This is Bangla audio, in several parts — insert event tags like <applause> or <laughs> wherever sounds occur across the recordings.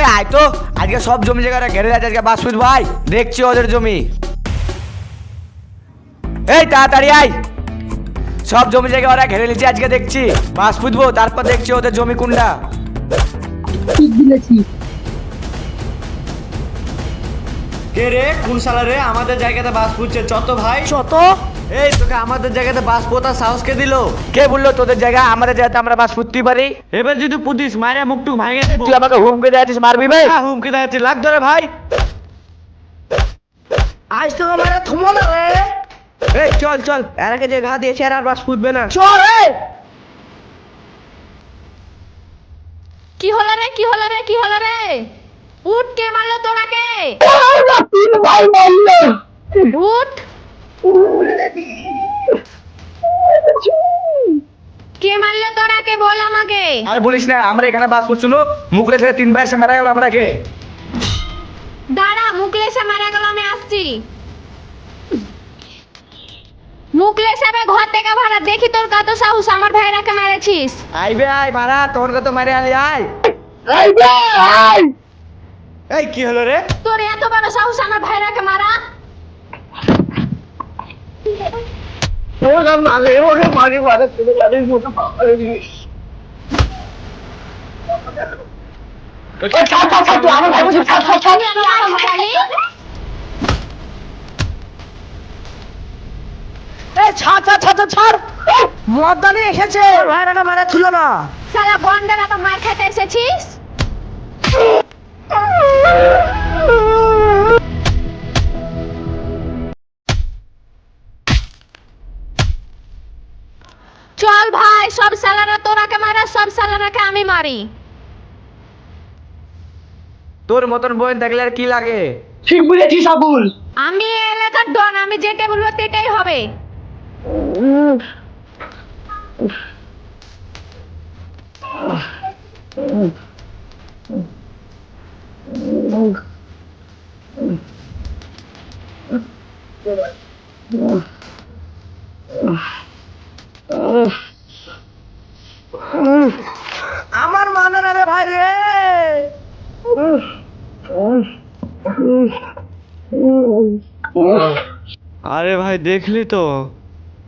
এ আয় তো আজকে সব জমি জায়গাটা ঘেরে আছে আজকে বাসপুত ভাই দেখছি ওদের জমি। এই তাড়াতাড়ি আয়। সব জমি জায়গা ওরা ঘেরে নিচ্ছে আজকে দেখছি। বাস পুঁতবো তারপর দেখছি ওদের জমি ঠিক বলেছি কে রে? কোন সালা রে? আমাদের জায়গাতে বাস পুচ্ছে চত ভাই। কত এই তোকে আমাদের জায়গাতে বাস পোতার সাহস কে দিল? কে বলল তোদের জায়গা আমাদের জায়গাতে আমরা বাস পুঁততে পারি? এবার যদি পুতিস মারে মুখটু ভাঙে দেবো তুই আমাকে হুমকি দেয়াছিস মারবি ভাই? হ্যাঁ, হুমকি দেখাচ্ছি লাগ ধরে ভাই। আজ তো আমার থমো না রে। এই চল চল। এর আগে যে ঘা দিয়েছে আর বাস পুতবে না। চল রে। কি হলো রে কি হলো রে কি হলো রে? উঠ কে মারলো তোরাকে? তিন ভাই মারলো। উঠ। আর বলিস না আমরা এখানে বাস করছিল মুখলে থেকে তিন ভাইয়ের সঙ্গে মারা গেল আমরা কে? দাঁড়া মুকলেশে মারা গেল আমি আসছি। মুকলেশ হবে ঘর থেকে ভাড়া দেখি তোর কত সাহস আমার ভাইরাকে মেরেছিস। আইবে আয় মারা তোর তো মারে আয়। আয় এই বে আয়। এই কি হলো রে? তোর এত বড় সাহস আমার ভাইরাকে মারা। ওরা মারে ওরা মারি মারে তুমি মারি মোটা পারে দিস মর্দানি এসেছে। ভাইরাটা মারা ছিল না। সালা বন্ডের তো মার খেতে এসেছিস? ভাই সব সালারা তোরাকে মারা সব সালারাকে আমি মারি। তোর মতন বোন থাকলে আর কি লাগে? ঠিক বুঝেছিস আবুল। আমি এলাকার ডন আমি যেটা বলব সেটাই হবে। আমার মানে না রে ভাই রে। আরে ভাই দেখলি তো?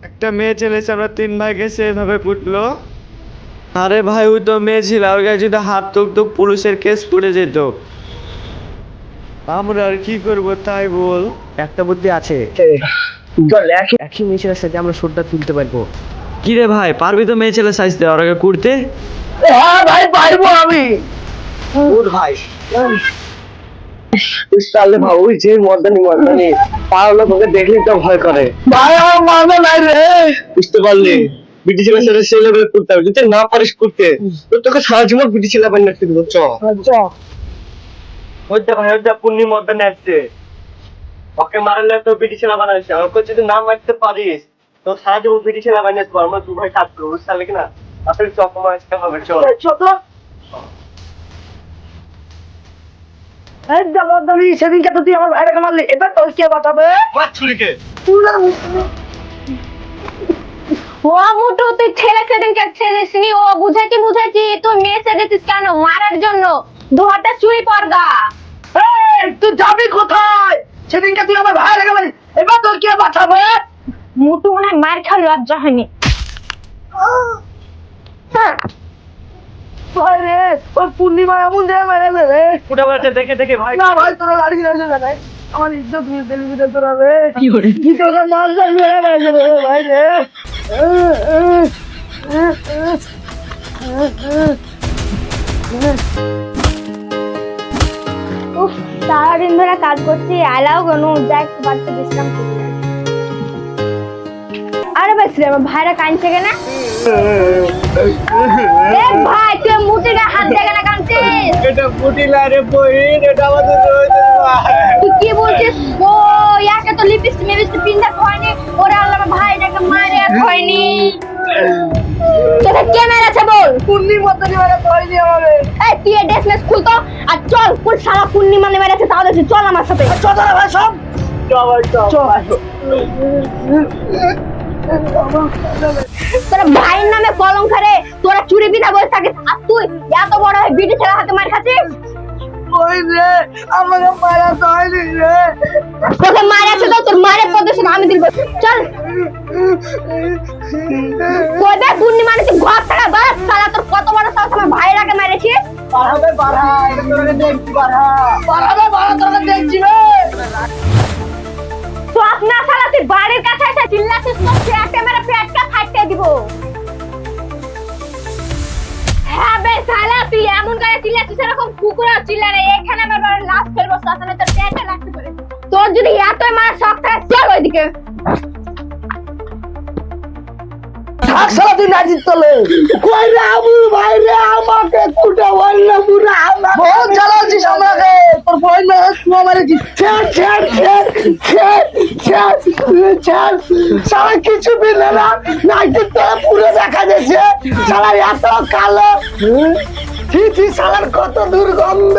একটা মেয়ে ছেলেছে আমরা তিন ভাই গেছে এভাবে পুটলো আরে ভাই ওই তো মেয়ে ছিল ওর গায়ে যদি হাত তুক তো পুলিশের কেস পড়ে যেত। আমরা আর কি করব তাই বল? একটা বুদ্ধি আছে। চল একই একই মিশের সাথে আমরা সুরটা তুলতে পারব। কি রে ভাই পারবি তো মেয়ে ছেলে সাইজ দেওয়ার আগে কুড়তে হ্যাঁ ভাই পারব আমি। ওর ভাই। ওই যে মর্দানি পারল তোকে দেখলি তো ভয় করে। ভাই আমার মানে নাই রে। বুঝতে পারলি? বিটি ছেলে সাথে সেই লেভেল করতে হবে। যদি না পারিস করতে তো তোকে সারা জীবন বিটি ছেলে বানিয়ে রাখতে দেবো চ। আচ্ছা। ওইটা ভাই ওইটা পূর্ণি মর্দান আসছে। ওকে মারলে তো বিটি ছেলে বানাইছে। ওকে যদি না মারতে পারিস তো সারা জীবন ছেলে বানিয়ে আসব আমরা দু ভাই কাজ করব বুঝতে পারলি কিনা? আসলে চকমা আসতে হবে চল। সেদিনকে তো তুই আমার ভাইটাকে মারলি। এবার তোর কে বাঁচাবে ছুরিকে ও মুটু তুই ছেলে সেদিনকে ছেড়েছিস ও বুঝেছি বুঝেছি। তুই মেয়ে কেন? মারার জন্য। দু হাতে চুরি তুই যাবি কোথায়? সেদিনকে তুই আমার ভাইটাকে মারলি। এবার তোর কে বাঁচাবে মুটু মনে হয় মার লজ্জা হয়নি। ভাই পূর্ণিমা এমন জায়গায় মেরে রে। ফুটে বেড়াচ্ছে দেখে দেখে ভাই না ভাই তোরা লাড়ি না জানাই আমার ইজ্জত নিয়ে দিলি তোরা রে। কি করে কি তোকে মার যাই মেরে মেরে রে ভাই রে। উফ সারাদিন ধরে কাজ করছি আলাও কেন যা একটু বাড়িতে বিশ্রাম করি আরে আমার ভাইরা কাঁদছে কেন? <laughs> এ ভাই তুই মুটিটা হাত দেখে না কাঁদছিস? এটা ফুটিলা রে বহিন এটা আমাদের তুই কি বলছিস? ও ইয়াকে তো লিপস্টিক মিপস্টিক পিন্ধা হয়নি ওরা আল্লাহ আমার ভাইটাকে মারে হয়নি তোকে কে মেরেছে বল? পূর্ণিমা তো মেরে পয়নি আমারে। এই তুই ড্রেস মেস খুলতো আর চল কোন সারা পূর্ণিমা নেমে মেরেছে দেখছি চল আমার সাথে। চল ভাই সব। সবাই সব তোরা ভাইয়ের নামে কলঙ্ক রে তোরা চুরি বিধা বসে থাকিস। আর তুই এত বড় হয়ে বিটি ছেলে হাতে মার খাচ্ছিস? আমাকে মারা হয়নি রে। তোকে মারেছে তো তোর মারের প্রদর্শন আমি দিব চল। তুই ঘর থেকে বাস তোর কত বড় সাহস আমার ভাইরাকে মেরেছিস? পাড়াবে পাড়া এটা দেখছি রে। বাড়ির কাছে এসে চিল্লাছিস তো পেটে মেরে পেটটা ফাটতে দিব। হ্যাঁ বে শালা, তুই এমন করে চিল্লাছিস এরকম কুকুরও চিল্লা রে এখানে আমার বাড়ির লাশ ফেলব শ্মশানে তোর পেটে লাগতে পারে। তোর যদি এতই মার শখ থাকে, চল ওইদিকে। থাক সারা তুই নাজির তলে কই রে আবু ভাই রে আমাকে কুটা বললে পুরা আমাকে বহুত জ্বালাচ্ছিস আমাকে? তোর বোন মেরে তুই মেরেছিস। ছেড় ছেড় ছেড় ছেড় ছেড় ছেড় সারা কিছু পেলে না নাজির তলে পুরো দেখা যাচ্ছে। সারা এত কালো। ছি ছি সালার কত দুর্গন্ধ।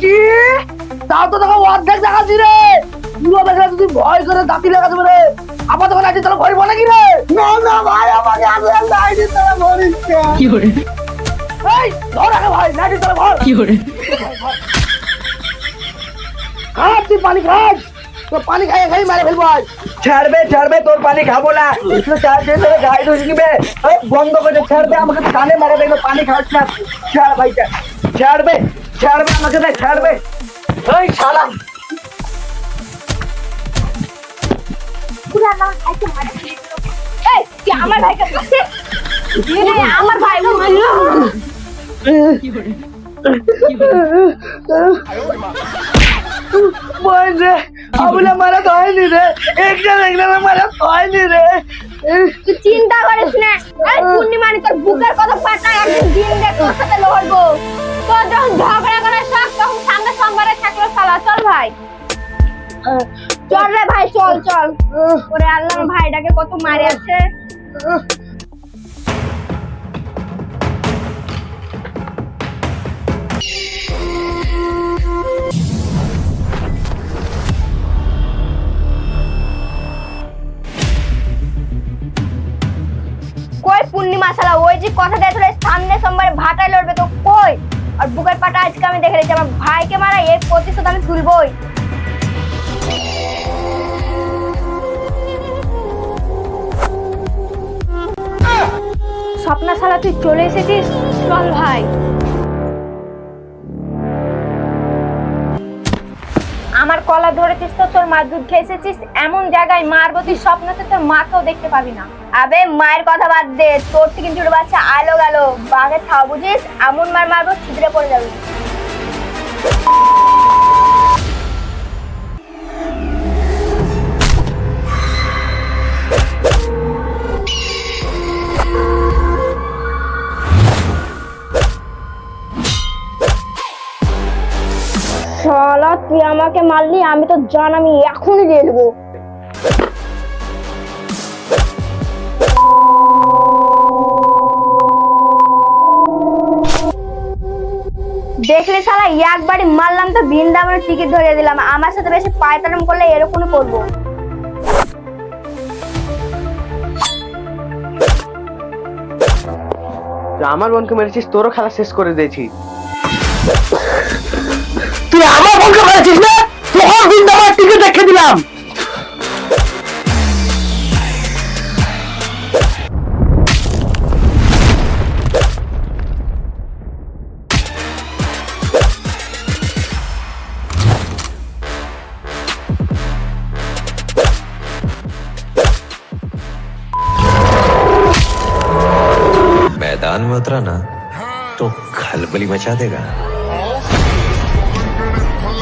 কি? তাও তো দেখো অর্ধেক দেখাচ্ছি রে। পুরো দেখলে তুই ভয় করে দাঁতি লাগাতে পারে আবার তখন নাইটি তলে ভয় বলে কি রে? না না ভাই আমাকে আগে নাইটি তলে ভরিস কি? করে? এই ধর আগে ভাই নাইটি তলে ভর কি করে? খা তুই পানি খাস। তো পানি খাই খাই মারে ফেলব আজ। ছাড়বে ছাড়বে তোর পানি খাব না। একটু চার দিন ধরে গায়ে ঢুকবে বন্ধ করে ছাড়বে আমাকে কানে মারা দেখবে পানি খাওয়াস না। ছাড় ভাইটা ছাড়বে ছাড়বে আমাকে দেখ ছাড়বে। ওই শালা পুরা এই আমার ভাইকে আমার ভাই মারলো বোন রে আবুলে মারা তো হয়নি রে। একটা একটা মারা তো হয়নি রে। তুই চিন্তা করিস না। এই পূর্ণিমানি তোর বুকের কত পাটা একদিন দিন দেখ তোর সাথে লড়বো। তোর যখন ঝগড়া করার শখ তখন সামনে সোমবারে থাকল সালা চল ভাই। চল রে ভাই চল চল। ওরে আল্লাহ ভাইটাকে কত মারে আছে কই পূর্ণিমা শালা ওই যে কথা দেয় তোর সামনে সোমবারে ভাটায় লড়বে তো কই? আর বুকের পাটা আজকে আমি দেখে রেখেছি আমার ভাইকে মারা এই প্রতিশোধ আমি তুলবই। শালা তুই চলে এসেছিস? চল ভাই। আমার কলা ধরেছিস তো, তোর মা দুধ খেয়ে এসেছিস? এমন জায়গায় মারবো, তুই স্বপ্নতে তোর মাকেও দেখতে পাবি না। আবে, মায়ের কথা বাদ দে, তোর থেকে ছোট বাচ্চা আলো গেল। বাঘে খাও বুঝিস? এমন মার মারবো, ছিদ্রে পড়ে যাবি। তুই আমাকে মারলি আমি তো জান আমি এখনই দিয়ে দেখলে শালা একবারই মারলাম তো বৃন্দাবনের টিকিট ধরিয়ে দিলাম। আমার সাথে বেশি পায়তারাম করলে এরকমই করব। আমার বোনকে মেরেছিস তোরও খেলা শেষ করে দিয়েছি। তুই আমার বোনকে মেরেছিস না তোর দিন আমার টিকিট রেখে দিলাম मैदान में उतरा ना तो खलबली मचा देगा